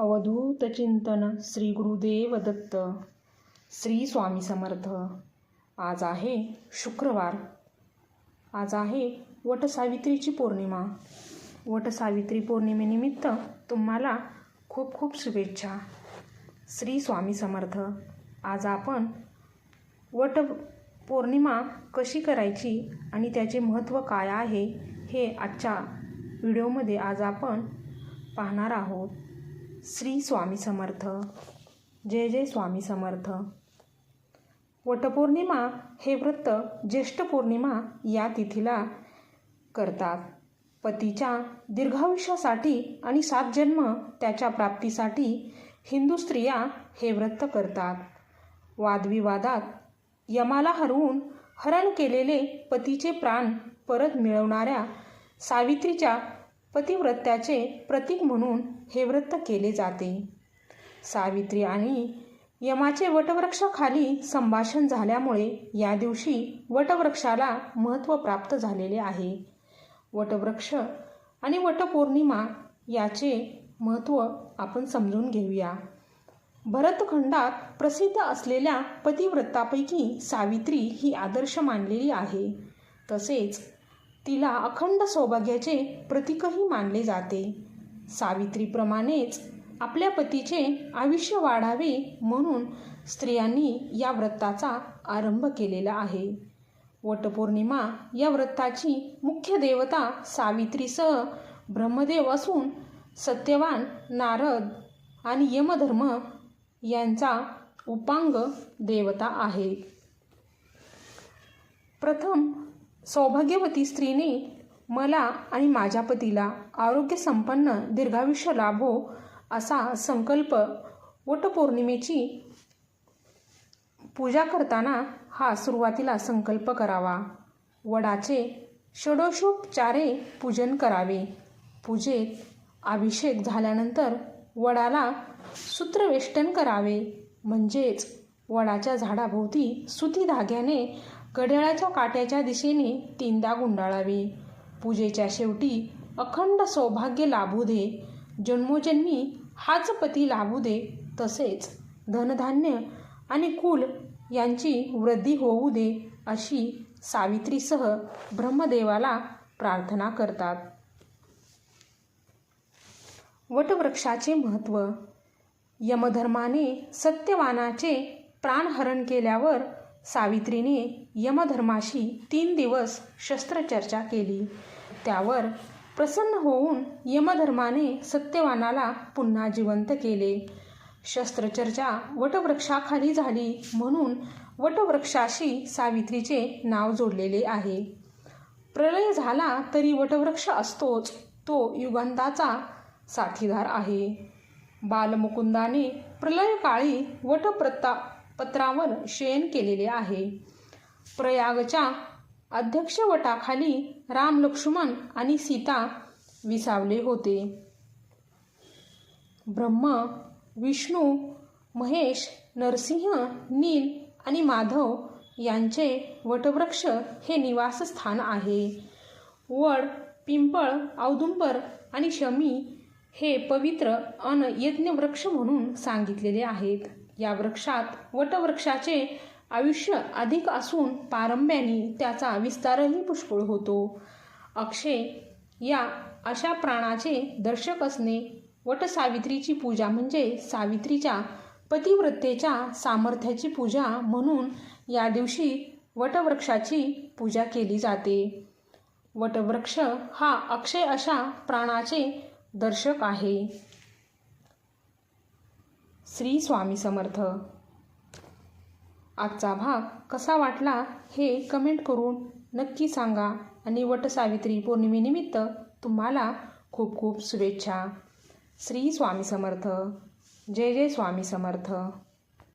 अवधूत चिंतन श्री गुरुदेव दत्त. श्री स्वामी समर्थ. आज आहे शुक्रवार. आज आहे वटसावित्रीची पौर्णिमा. वटसावित्री पौर्णिमेनिमित्त तुम्हाला खूप खूप शुभेच्छा. श्री स्वामी समर्थ. आज आपण वट पौर्णिमा कशी करायची आणि त्याचे महत्त्व काय आहे हे आजच्या व्हिडिओमध्ये आज आपण पाहणार आहोत. श्री स्वामी समर्थ. जय जय स्वामी समर्थ. वटपौर्णिमा हे व्रत ज्येष्ठ पौर्णिमा या तिथीला करतात. पतीच्या दीर्घायुष्यासाठी आणि सात जन्म त्याच्या प्राप्तीसाठी हिंदू स्त्रिया हे व्रत करतात. वादविवादात यमाला हरवून हरण केलेले पतीचे प्राण परत मिळवणाऱ्या सावित्रीच्या पतिव्रत्याचे प्रतीक म्हणून हे व्रत केले जाते. सावित्री आणि यमाचे वटवृक्षाखाली संभाषण झाल्यामुळे या दिवशी वटवृक्षाला महत्त्व प्राप्त झालेले आहे. वटवृक्ष आणि वटपौर्णिमा याचे महत्त्व आपण समजून घेऊया. भरतखंडात प्रसिद्ध असलेल्या पतिव्रतापैकी सावित्री ही आदर्श मानलेली आहे. तसेच तिला अखंड सौभाग्याचे प्रतीकही मानले जाते. सावित्रीप्रमाणेच आपल्या पतीचे आयुष्य वाढावे म्हणून स्त्रियांनी या व्रताचा आरंभ केलेला आहे. वटपौर्णिमा या व्रताची मुख्य देवता सावित्रीसह ब्रह्मदेव असून सत्यवान नारद आणि यमधर्म यांचा उपांग देवता आहे. प्रथम सौभाग्यवती स्त्रीने मला आणि माझ्या पतीला आरोग्य संपन्न दीर्घायुष्य लाभो असा संकल्प वटपौर्णिमेची पूजा करताना हा सुरुवातीला संकल्प करावा. वडाचे षडोषोपचारे पूजन करावे. पूजेत अभिषेक झाल्यानंतर वडाला सूत्रवेष्टन करावे. म्हणजेच वडाच्या झाडाभोवती सुती धाग्याने घड्याळाच्या काट्याच्या दिशेने तीनदा गुंडाळावे. पूजेच्या शेवटी अखंड सौभाग्य लाभू दे. जन्मोजन्मी हाच पती लाभू दे. तसेच धनधान्य आणि कुल यांची वृद्धी होऊ दे अशी सावित्रीसह ब्रह्मदेवाला प्रार्थना करतात. वटवृक्षाचे महत्त्व. यमधर्माने सत्यवानाचे प्राणहरण केल्यावर सावित्रीने यमधर्माशी तीन दिवस शस्त्रचर्चा केली. त्यावर प्रसन्न होऊन यमधर्माने सत्यवानाला पुन्हा जिवंत केले. शस्त्रचर्चा वटवृक्षाखाली झाली म्हणून वटवृक्षाशी सावित्रीचे नाव जोडलेले आहे. प्रलय झाला तरी वटवृक्ष असतोच तो युगांताचा साथीदार आहे. बालमुकुंदाने प्रलयकाळी वटप्रता पत्रावर शयन केलेले आहे. प्रयागच्या अध्यक्षवटाखाली राम लक्ष्मण आणि सीता विसावले होते. ब्रह्म विष्णू महेश नरसिंह नील आणि माधव यांचे वटवृक्ष हे निवासस्थान आहे. वड पिंपळ औदुंबर आणि शमी हे पवित्र अन यज्ञवृक्ष म्हणून सांगितलेले आहेत. या वृक्षात वटवृक्षाचे आयुष्य अधिक असून पारंब्याने त्याचा विस्तारही पुष्कळ होतो. अक्षय या अशा प्राणाचे दर्शक असणे वटसावित्रीची पूजा म्हणजे सावित्रीच्या पतिव्रतेच्या सामर्थ्याची पूजा म्हणून या दिवशी वटवृक्षाची पूजा केली जाते. वटवृक्ष हा अक्षय अशा प्राणाचे दर्शक आहे. श्री स्वामी समर्थ. आजचा भाग कसा वाटला हे कमेंट करून नक्की सांगा आणि वटसावित्री पौर्णिमेनिमित्त तुम्हाला खूप खूप शुभेच्छा. श्री स्वामी समर्थ. जय जय स्वामी समर्थ.